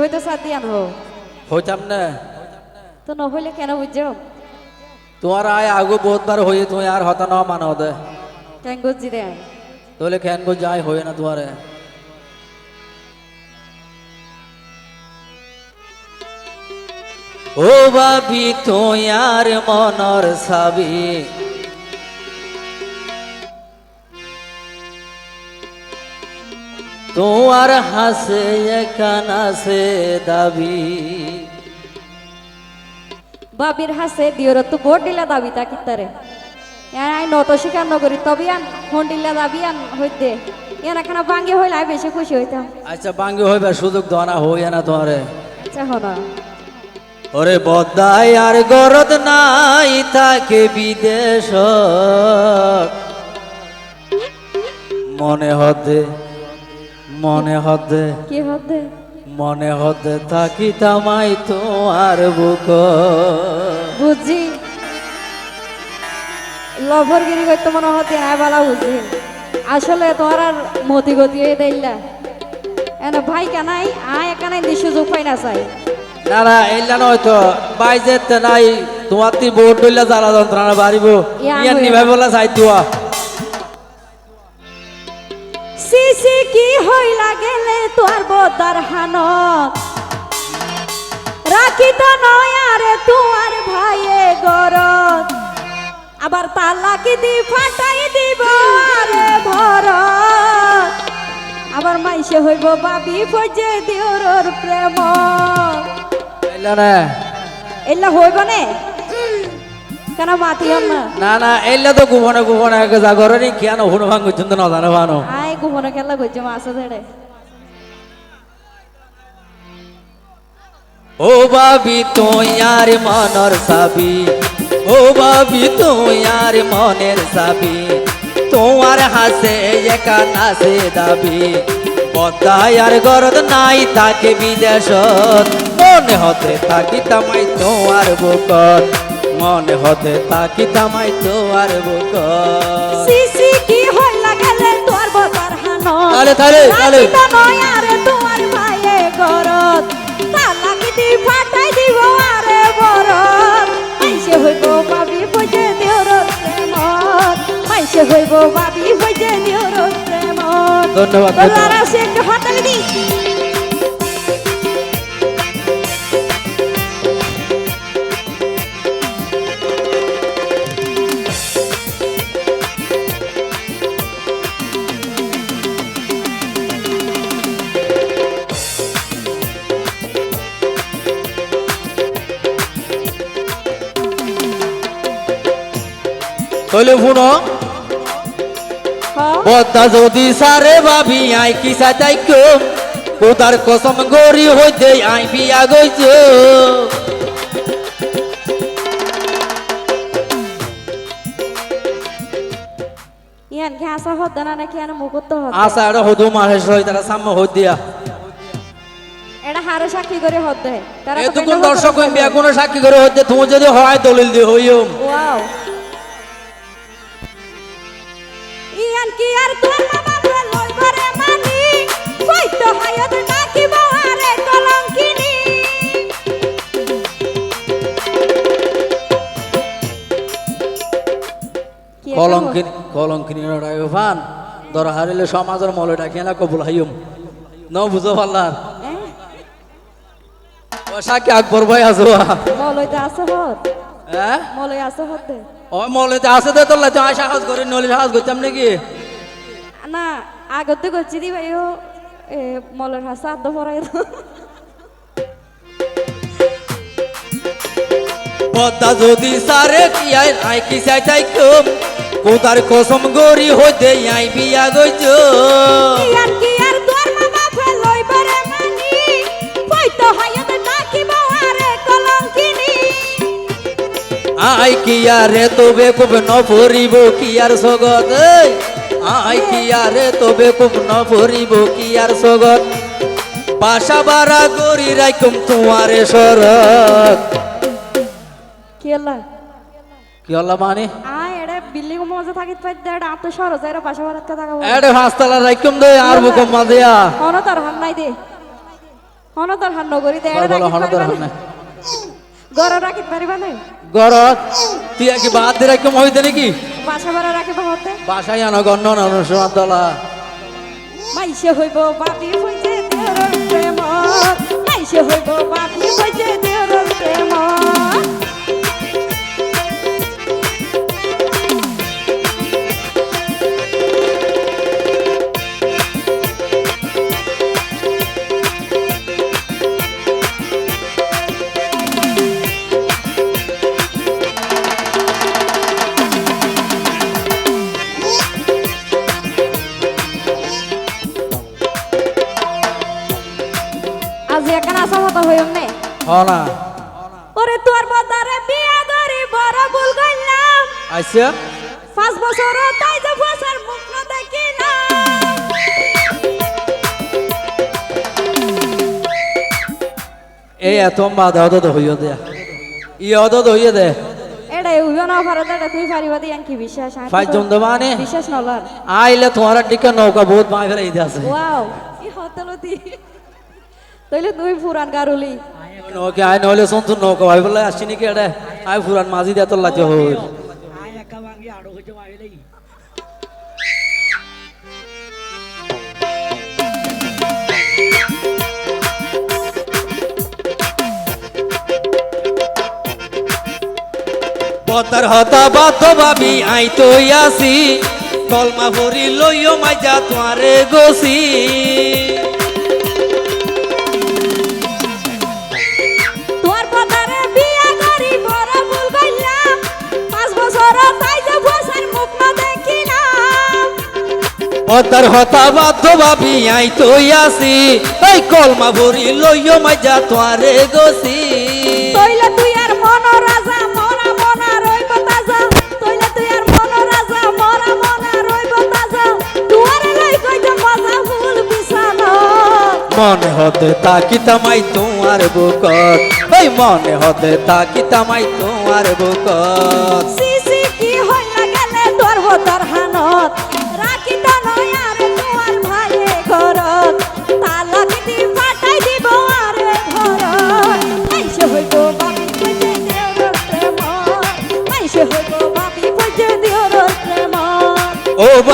হইতো সাদিয়ান হো হইতাম না। তো নহইলে কেন বুঝছ? তোমার আয় আগু বহুত বার তুমি আর হতা ন মানো দে। কেন গুজি রে? তোলে খেন গো যাই হয়ে না তোমারে? ও বাবি তোয়ার মনর সাবি তোমার হাসে কানাসে দাবি। বাবির হাসে দিওর তো বোট দিলা দাবি তা কিতারে আই নত স্বীকার নগরী তবে আন ফোন দিলা দাবি আন হইতে। ইয়ান এখানে ভাঙ্গে হইলে আই বেশি খুশি হইতাম। আচ্ছা বাঙ্গি হইবে সুযোগ দনা হইয়া না তোমারে। আচ্ছা হনা। ওরে বদাই আর গরদ নাই তাকে বিদেশ। মনে হতে মনে হতে কি হতে? মনে হতে থাকি তামাই তো আর বুক। বুঝি? লভরগিরি করতে মনে হতে আয় বালা বুঝি। আসলে তোমার আর মতি গতি হয়ে দিল্লা এনে ভাই কানাই আয় দি সুযোগ পাই না চাই। না না এইলা নয় তো বাইজে নাই তোমার তি বোট ডইলা জ্বালা যন্ত্রণা বাড়িব। ইয়া ইয়ার। নিভাই বলা চাই তুয়া। কি হইলা গেলে তোর বদার হানত? রাখি তো নয় আরে তোমার ভাইয়ে গরত। আবার তালাকি দি ফাটাই দিব আরে ভরত। আবার মাইসে হইব বাবি ফজে দিওরর প্রেম এলা হইব নে? কেন মাতি হন না? না না এইলা তো গোপনে গোপনে আগে জাগরে নি কেন হুনো ভাঙ ভানো? মাছ ধরে ও বাবি তোয়ার মনের সাবি ও বাবি তোয়ার মনের সাবি তোমার হাসে একা নাসে দাবি। বদায়ার গরদ নাই তাকে বিদেশত। মনে হতে তাকি তামাই তোমার বুকত। মনে হতে তাকি তামাই তোমার বুকত সিসি কি হইলা গেলে তোর বদার হানো তালে, তালে, তালে। নয় আরে তোমার ভাইয়ে গরত। তালাকি দি ফাটাই দিব আরে বরত। মাইসে হইব বাবি বজে দিওর প্রেমত। মাইসে হইব বাবি বজে দিওর প্রেমত। ধন্যবাদ, তৈলে শুনো। হ্যাঁ। বদ্দা যদি সারে ভাবি আই কি সাতাই কোদার কসম গরি হইতে আই বিয়া গইছ। ইয়ান ঘাসা হদ্দা না নাকি আনা মুকুত হদ্দা আশা এটা হদু মাহেশ হই তারা সাম্য হই দিয়া। এটা হারে সাক্ষী করে হদ্দে তারা তো এতক্ষণ দর্শক বিয়া কোনো সাক্ষী করে হইতে তুমি যদি হয় দলিল দি হইম। ওয়াও। কলঙ্কিনী। কি কলঙ্কিনী কলঙ্কিনী রায় ফান দর হারিলে সমাজের মলে ডাকিয়া না কবুল হাইম ন বুঝো হল? এহ, ও আকবর ভাই আছো? মলইতে আছে হদ হ্যাঁ মলই আছে হদ্দে ও মলেতে আছে দে তোর লাগে আয় সাহস করে নলে সাহস করতাম নাকি? না আগতে করছি দি ভাই ও মলের হাসা পদ্মা যদি সারে কি আই কি চাই চাই কম? কোদার কসম গরি হইতে আই বিয়া গইছ আই কি আরে তবে খুব ন পরিব কি আর সগত আই কি আরে তবে খুব ন পরিব কি আর সগত বাসা বাড়া গরি রাইকম তোমারে শরৎ। কি হলা কি হল্লা মানে এড়ে বিল্ডিং মজা থাকিত পাই দে এটা আপনি সরো যাইরা পাশা বারাত কথা গাবো এডে হাসতালা রাইকম দে আর বুকম মাদিয়া। কোন তার হান নাই দে হনদর হান নগরী দে এবার বলো হনদর হান গড় রাখিত পারিবা নাই? গরত তুই কি বাদ দিয়ে রাখতে মহিতে নাকি? বাসা ভাড়া রাখিবা হতে বাসায় আনো গণ্য না অনুসরণ দলা। মাইসে হইব বাপি হইছে দেওরর প্রেম মাইসে হইব বাপি হইছে দেওরর প্রেম নে হ না ওরে তোর বদারে বিয়া করি বড় ভুল করলাম। আইসা। পাঁচ বছর তাই যে বছর মুখ না দেখি না। এই এত বাধা অদত হইয়া দেয়া ই অদত হইয়া দে। এটা হইব না পারো এটা তুই পারিবা দি আঙ্কি বিশ্বাস। আর ফাইভ জন দেবানে বিশ্বাস নলর। আইলে তোমার দিকে নৌকা বহুত মাই ফেলে আছে। ওয়াও ই হতলতি। তইলে তুই পুরান গারুলি। নৌকে আই নহলে শুন তুই নৌকা ভাই বলে আসছি নাকি এটা আই ফুরান মাঝি দিয়ে তোর লাগে হই। আয় পতার হতা বাধ্য ভাবি আই তো আসি। কলমা ভরি লইও মাইজা তোমারে গসি। পতার হতা বাধ্য ভাবি আই তো আসি। এই কলমা ভরি লইও মাইজা তোমারে গসি তইলে তুই আর মন রাজা মরা মনা রইব তাজা। তইলে তুই আর মন রাজা মরা মনা রইব তাজা। তুয়ারে লই কইতে মজা ফুল বিছানো। মনে হতে তাকি তামাই তোমার বুকত। ওই মনে হতে তাকি তামাই তোমার বুকত।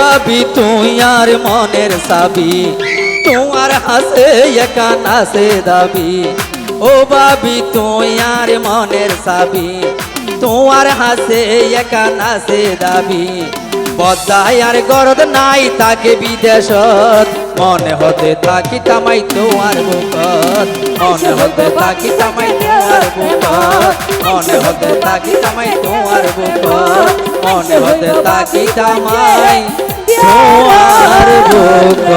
বাবি তুই আর মনের সাবি তোমার হাসে একা নাসে দাবি। ও বাবি তুই আর মনের সাবি তোমার হাসে একা নাসে দাবি। বজায় আর গরদ নাই তাকে বিদেশত। মনে হতে থাকি তামাই তোমার বুকত মনে হতে থাকি তামাই তোমার বুকত মনে হতে থাকি তামাই তোমার বুকত মনে হতে থাকি তামাই তোমার বুকত